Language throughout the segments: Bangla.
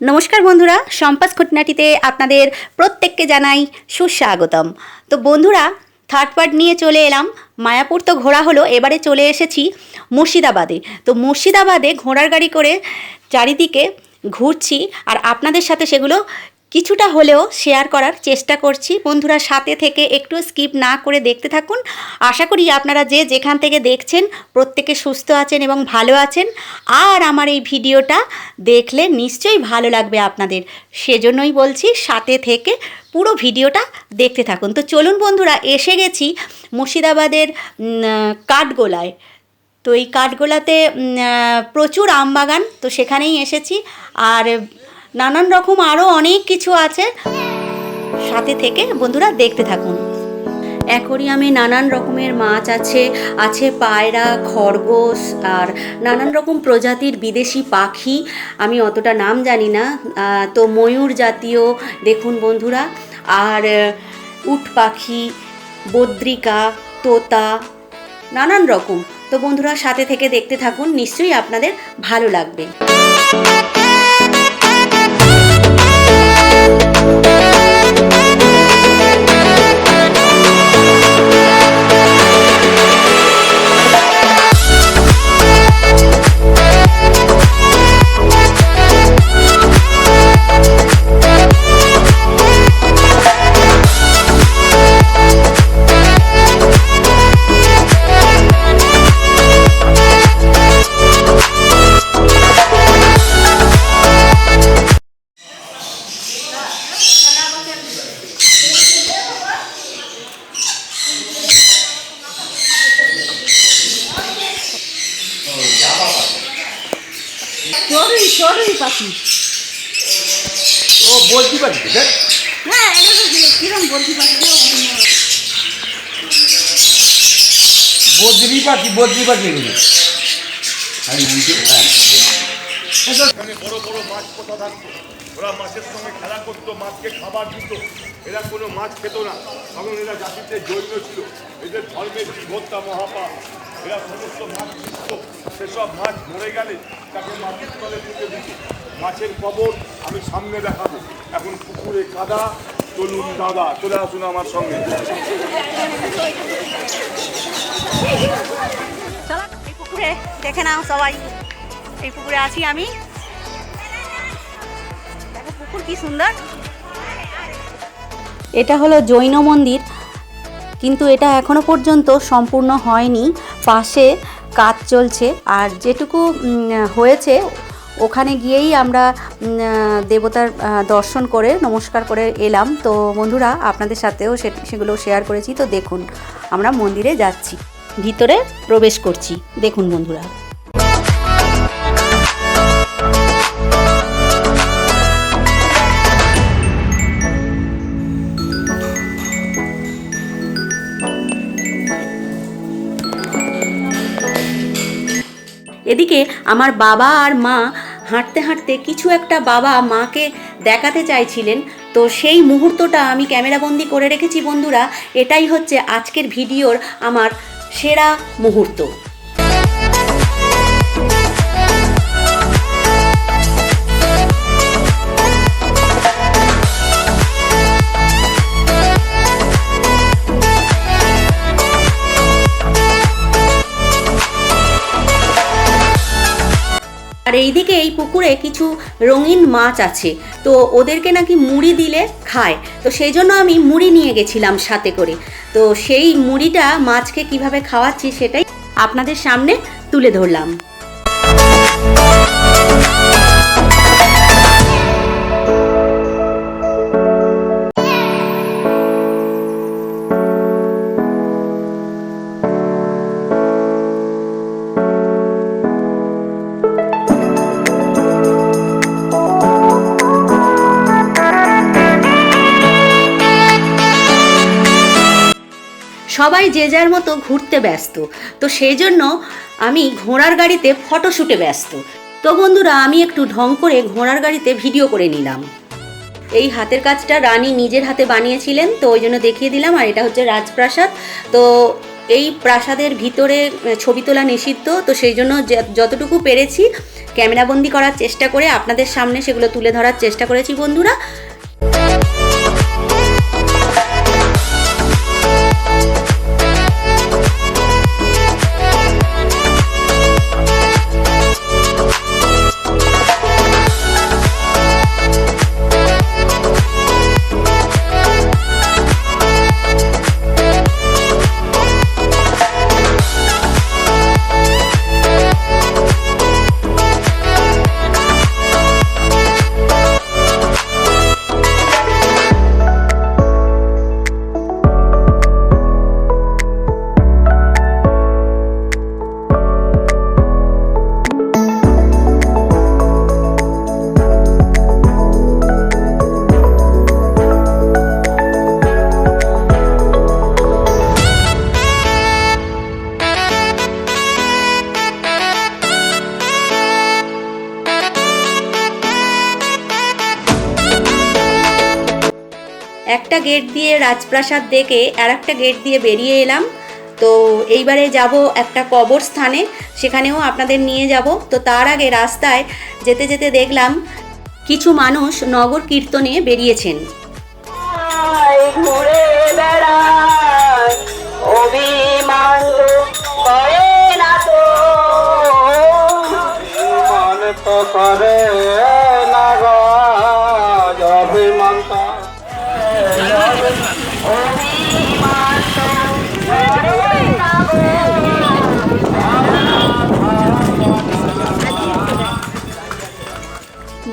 নমস্কার বন্ধুরা সম্পাস খুঁটনাটিতে আপনাদের প্রত্যেককে জানাই সুস্বাগতম। তো বন্ধুরা থার্ড পার্ট নিয়ে চলে এলাম। মায়াপুর তো ঘোড়া হলো, এবারে চলে এসেছি মুর্শিদাবাদে। তো মুর্শিদাবাদে ঘোড়ার গাড়ি করে চারিদিকে ঘুরছি আর আপনাদের সাথে সেগুলো কিছুটা হলেও শেয়ার করার চেষ্টা করছি। বন্ধুরা, সাথে থেকে একটু স্কিপ না করে দেখতে থাকুন। আশা করি আপনারা যে যেখান থেকে দেখছেন, প্রত্যেকে সুস্থ আছেন এবং ভালো আছেন। আর আমার এই ভিডিওটা দেখলে নিশ্চয়ই ভালো লাগবে আপনাদের। সেজন্যই বলছি, সাথে থেকে পুরো ভিডিওটা দেখতে থাকুন। তো চলুন বন্ধুরা, এসে গেছি মুর্শিদাবাদের কাঠগোলায়। তো এই কাঠগোলাতে প্রচুর আম বাগান, তো সেখানেই এসেছি। আর নানান রকম আরও অনেক কিছু আছে। সাথে থেকে বন্ধুরা দেখতে থাকুন। অ্যাকোরিয়ামে নানান রকমের মাছ আছে আছে পায়রা, খরগোশ, আর নানান রকম প্রজাতির বিদেশি পাখি। আমি অতটা নাম জানি না তো ময়ূর জাতীয়, দেখুন বন্ধুরা। আর, উট পাখি, বদ্রিকা, তোতা, নানান রকম। তো বন্ধুরা সাথে থেকে দেখতে থাকুন নিশ্চয়ই আপনাদের ভালো লাগবে। চড়ুই চড়ুই পাখি। ও বলতে পারি দেখ। হ্যাঁ এগুলো কি- কিরম বলতে পাখি গো? বদ্রি পাখি বদ্রি পাখি এগুলো। আমি বুঝতে হ্যাঁ বড় বড় মাছ পোতা থাকতো? ওরা মাছের সঙ্গে খেলা করতো মাছকে খাবার দিত। এরা কোনো মাছ খেত না। তখন এরা জাতিতে জৈন ছিল। এদের ধর্মের জীবত্তা মহাপা এরা সমস্ত মাছ দিত সেসব মাছ মরে গেলে তাকে মাটির তলে পুঁতে দিত। মাছের কবর আমি সামনে দেখাবো। এখন পুকুরে কাদা চলুন দাদা, চলে আসুন আমার সঙ্গে। এই পুকুরে দেখে নাও সবাই। এই পুকুরে আছি আমি। দেখো পুকুর কি সুন্দর। এটা হলো জৈন মন্দির, কিন্তু এটা এখনও পর্যন্ত সম্পূর্ণ হয়নি। পাশে কাজ চলছে, আর যেটুকু হয়েছে, ওখানে গিয়েই আমরা দেবতার দর্শন করে, নমস্কার করে এলাম। তো বন্ধুরা, আপনাদের সাথেও সেগুলো শেয়ার করেছি। তো দেখুন, আমরা মন্দিরে যাচ্ছি, ভিতরে প্রবেশ করছি। দেখুন বন্ধুরা। এদিকে আমার বাবা আর মা হাঁটতে হাঁটতে কিছু একটা বাবা মাকে দেখাতে চাইছিলেন। তো সেই মুহূর্তটা আমি ক্যামেরাবন্দি করে রেখেছি বন্ধুরা। এটাই হচ্ছে আজকের ভিডিওর আমার সেরা মুহূর্ত। এইদিকে এই পুকুরে কিছু রঙিন মাছ আছে। তো ওদেরকে নাকি মুড়ি দিলে খায়। তো সেই জন্য আমি মুড়ি নিয়ে গেছিলাম সাথে করে। তো সেই মুড়িটা মাছকে কীভাবে খাওয়াচ্ছি সেটাই আপনাদের সামনে তুলে ধরলাম। সবাই যে যার মতো ঘুরতে ব্যস্ত। তো সেই জন্য আমি ঘোড়ার গাড়িতে ফটোশ্যুটে ব্যস্ত। তো বন্ধুরা, আমি একটু ঢং করে ঘোড়ার গাড়িতে ভিডিও করে নিলাম। এই হাতের কাজটা রানী নিজের হাতে বানিয়েছিলেন, তো ওই জন্য দেখিয়ে দিলাম, আর এটা হচ্ছে রাজপ্রাসাদ। তো এই প্রাসাদের ভিতরে ছবি তোলা নিষিদ্ধ, তো সেই জন্য যতটুকু পেরেছি, ক্যামেরাবন্দি করার চেষ্টা করে আপনাদের সামনে সেগুলো তুলে ধরার চেষ্টা করেছি বন্ধুরা। একটা গেট দিয়ে রাজপ্রাসাদ দেখে আর একটা গেট দিয়ে বেরিয়ে এলাম। তো এইবারে যাব একটা কবরস্থানে সেখানেও আপনাদের নিয়ে যাব। তো তার আগে রাস্তায় যেতে যেতে দেখলাম কিছু মানুষ নগর কীর্তনে বেরিয়েছেন। ঘুরে অভিমান করে না তো। করে না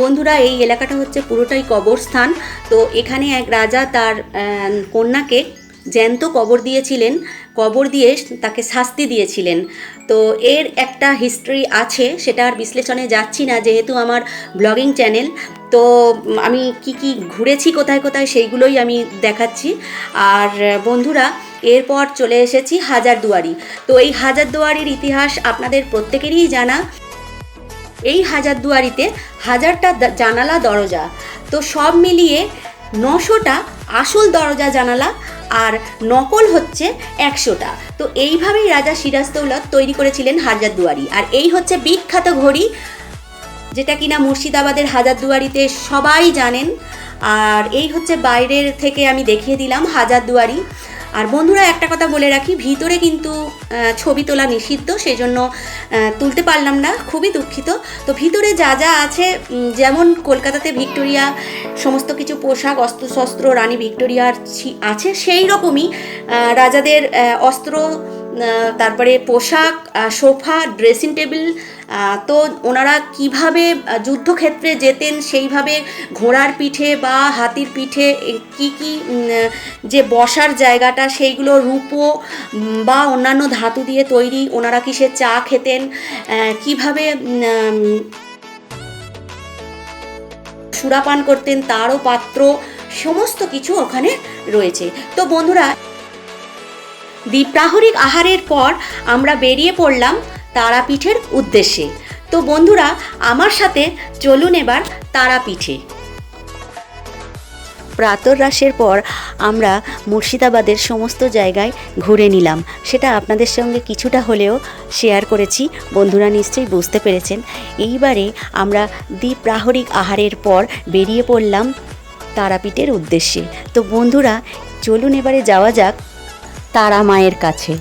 বন্ধুরা, এই এলাকাটা হচ্ছে পুরোটাই কবরস্থান। তো এখানে এক রাজা তার কন্যাকে জ্যান্ত কবর দিয়েছিলেন। কবর দিয়ে তাকে শাস্তি দিয়েছিলেন। তো এর একটা হিস্ট্রি আছে, সেটা আর বিশ্লেষণে যাচ্ছি না, যেহেতু আমার ব্লগিং চ্যানেল তো আমি কি কি ঘুরেছি, কোথায় কোথায় সেইগুলোই আমি দেখাচ্ছি। আর বন্ধুরা, এরপর চলে এসেছি হাজারদুয়ারি। তো এই হাজারদুয়ারির ইতিহাস আপনাদের প্রত্যেকেরই জানা। এই হাজারদুয়ারিতে হাজারটা জানালা, দরজা। তো সব মিলিয়ে নশোটা আসল দরজা, জানালা আর নকল হচ্ছে একশোটা। তো এইভাবেই রাজা সিরাজদৌলত তৈরি করেছিলেন হাজারদুয়ারি। আর এই হচ্ছে বিখ্যাত ঘড়ি যেটা কিনা মুর্শিদাবাদের হাজারদুয়ারিতে সবাই জানেন। আর এই হচ্ছে বাইরের থেকে আমি দেখিয়ে দিলাম হাজারদুয়ারি। আর বন্ধুরা, একটা কথা বলে রাখি, ভিতরে কিন্তু ছবি তোলা নিষিদ্ধ সেই জন্য তুলতে পারলাম না, খুবই দুঃখিত। তো ভিতরে যা যা আছে যেমন কলকাতাতে ভিক্টোরিয়া, সমস্ত কিছু পোশাক, অস্ত্রশস্ত্র, রানী ভিক্টোরিয়ার আছে সেই রকমই রাজাদের অস্ত্র তারপরে পোশাক সোফা ড্রেসিং টেবিল তো ওনারা কীভাবে যুদ্ধক্ষেত্রে যেতেন, সেইভাবে ঘোড়ার পিঠে বা হাতির পিঠে কি কি যে বসার জায়গাটা, সেইগুলো রূপো বা অন্যান্য ধাতু দিয়ে তৈরি, ওনারা কিসে চা খেতেন কীভাবে সুরাপান করতেন, তারও পাত্র, সমস্ত কিছু ওখানে রয়েছে। তো বন্ধুরা দ্বিপ্রাহরিক আহারের পর আমরা বেরিয়ে পড়লাম তারাপীঠের উদ্দেশ্যে। তো বন্ধুরা, আমার সাথে চলুন এবার তারাপীঠে। প্রাতরাশের পর আমরা মুর্শিদাবাদের সমস্ত জায়গায় ঘুরে নিলাম। সেটা আপনাদের সঙ্গে কিছুটা হলেও শেয়ার করেছি। বন্ধুরা নিশ্চয়ই বুঝতে পেরেছেন। এইবারে আমরা দ্বিপ্রাহরিক আহারের পর বেরিয়ে পড়লাম তারাপীঠের উদ্দেশ্যে। তো বন্ধুরা, চলুন এবারে যাওয়া যাক। তারা মায়ের কাছে।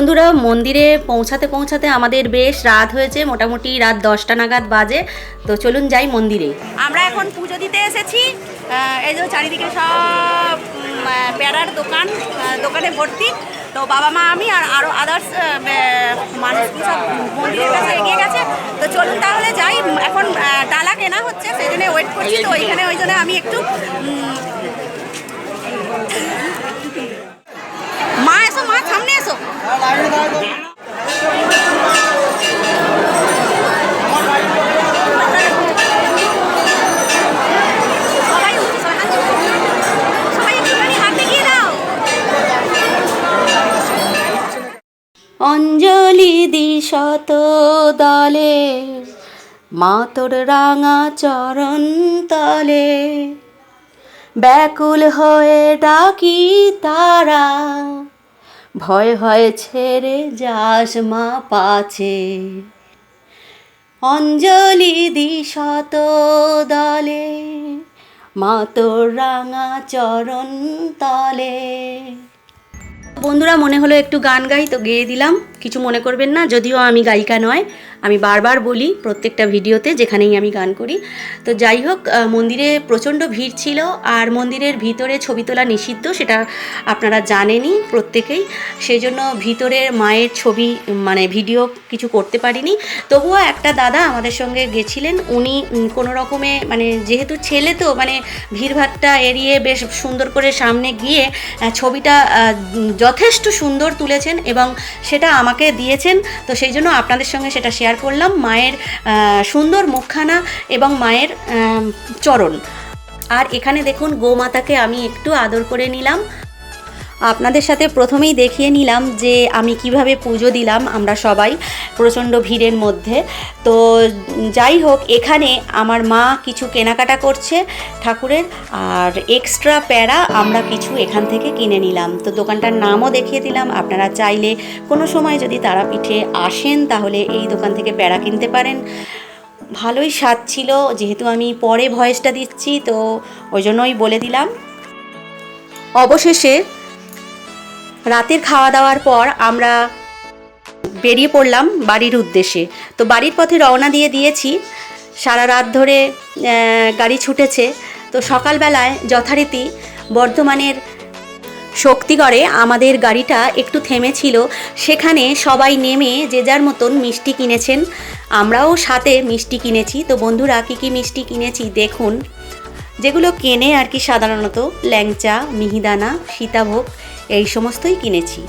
বন্ধুরা মন্দিরে পৌঁছাতে পৌঁছাতে আমাদের বেশ রাত হয়েছে মোটামুটি রাত দশটা নাগাদ বাজে। তো চলুন যাই মন্দিরে। আমরা এখন পুজো দিতে এসেছি। এই যে চারিদিকে সব প্যারার দোকান দোকানে ভর্তি। তো বাবা মা আমি আর আরও আদার্স মানুষ সব মন্দিরের কাছে এগিয়ে গেছে। তো চলুন তাহলে যাই। এখন ডালা কেনা হচ্ছে সেই জন্য ওয়েট করছি। তো ওইখানে ওই জন্য আমি একটু উম, মা এসো মা সামনে এসো সবাই উঠছে, সবাই হাত তুলো। সবাই একটুখানি হাত দেখিয়ে দাও। অঞ্জলি দি শত দলে মা তোর রাঙা চরণ তলে। ব্যাকুল হয়ে ডাকি তারা, ভয় ভয় ছেড়ে যাস মা পাছে। অঞ্জলি দি শত দলে মা তোর রাঙা চরণ তলে। বন্ধুরা, মনে হলো একটু গান গাই, তো গেয়ে দিলাম। কিছু মনে করবেন না, যদিও আমি গায়িকা নয়, আমি বারবার বলি প্রত্যেকটা ভিডিওতে যেখানেই আমি গান করি। তো যাই হোক মন্দিরে প্রচণ্ড ভিড় ছিল, আর মন্দিরের ভিতরে ছবি তোলা নিষিদ্ধ, সেটা আপনারা জানেনই প্রত্যেকেই। সেই জন্য ভিতরের মায়ের ছবি মানে ভিডিও কিছু করতে পারিনি। তবুও একটা দাদা আমাদের সঙ্গে গেছিলেন, উনি কোনো রকমে মানে যেহেতু ছেলে তো মানে ভিড়ভাট্টা এড়িয়ে বেশ সুন্দর করে সামনে গিয়ে ছবিটা যথেষ্ট সুন্দর তুলেছেন এবং সেটা আমাকে দিয়েছেন। তো সেই জন্য আপনাদের সঙ্গে সেটা শেয়ার করলাম। মায়ের সুন্দর মুখখানা এবং মায়ের চরণ। আর এখানে দেখুন, গোমাতাকে আমি একটু আদর করে নিলাম। আপনাদের সাথে প্রথমেই দেখিয়ে নিলাম যে আমি কীভাবে পুজো দিলাম আমরা সবাই প্রচণ্ড ভিড়ের মধ্যে। তো যাই হোক, এখানে আমার মা কিছু কেনাকাটা করছে ঠাকুরের, আর এক্সট্রা প্যারা আমরা কিছু এখান থেকে কিনে নিলাম। তো দোকানটার নামও দেখিয়ে দিলাম, আপনারা চাইলে কোনো সময় যদি তারাপীঠে আসেন তাহলে এই দোকান থেকে প্যারা কিনতে পারেন। ভালোই স্বাদ ছিল, যেহেতু আমি পরে ভয়েসটা দিচ্ছি, তো ওই জন্যই বলে দিলাম। অবশেষে রাতের খাওয়া দাওয়ার পর আমরা বেরিয়ে পড়লাম বাড়ির উদ্দেশ্যে। তো বাড়ির পথে রওনা দিয়ে দিয়েছি। সারা রাত ধরে গাড়ি ছুটেছে। তো সকালবেলায় যথারীতি বর্ধমানের শক্তিগড়ে আমাদের গাড়িটা একটু থেমেছিল। সেখানে সবাই নেমে যে যার মতন মিষ্টি কিনেছেন। আমরাও সাথে মিষ্টি কিনেছি। তো বন্ধুরা, কী কী মিষ্টি কিনেছি দেখুন। যেগুলো কেনে আর কি সাধারণত, ল্যাংচা, মিহিদানা, সীতাভোগ এই সমস্তই কিনেছি।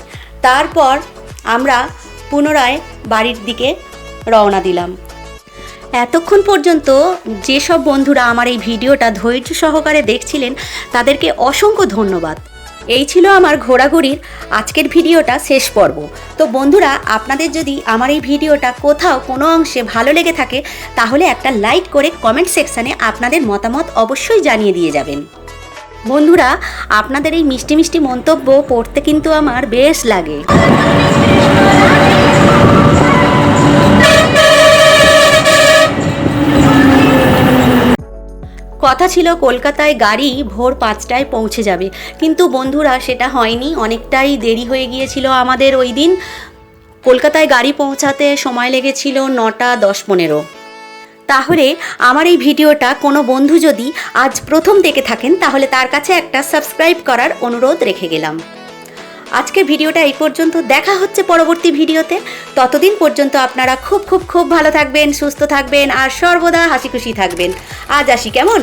তারপর আমরা পুনরায় বাড়ির দিকে রওনা দিলাম। এতক্ষণ পর্যন্ত যেসব বন্ধুরা আমার এই ভিডিওটা ধৈর্য সহকারে দেখছিলেন, তাদেরকে অসংখ্য ধন্যবাদ। এই ছিল আমার ঘোরাঘুরির আজকের ভিডিওটা শেষ পর্ব। তো বন্ধুরা, আপনাদের যদি আমার এই ভিডিওটা কোথাও কোনো অংশে ভালো লেগে থাকে, তাহলে একটা লাইক করে কমেন্ট সেকশানে আপনাদের মতামত অবশ্যই জানিয়ে দিয়ে যাবেন। বন্ধুরা, আপনাদের এই মিষ্টি মিষ্টি মন্তব্য পড়তে কিন্তু আমার বেশ লাগে। কথা ছিল কলকাতায় গাড়ি ভোর পাঁচটায় পৌঁছে যাবে। কিন্তু বন্ধুরা, সেটা হয়নি। অনেকটাই দেরি হয়ে গিয়েছিল আমাদের ওই দিন। কলকাতায় গাড়ি পৌঁছাতে সময় লেগেছিল নটা দশ পনেরো। তাহলে আমার এই ভিডিওটা কোনো বন্ধু যদি আজ প্রথম দেখে থাকেন, তাহলে তার কাছে একটা সাবস্ক্রাইব করার অনুরোধ রেখে গেলাম। আজকে ভিডিওটা এই পর্যন্ত, দেখা হচ্ছে পরবর্তী ভিডিওতে। ততদিন পর্যন্ত আপনারা খুব খুব খুব ভালো থাকবেন, সুস্থ থাকবেন, আর সর্বদা হাসি খুশি থাকবেন। আজ আসি কেমন?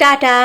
টাটা!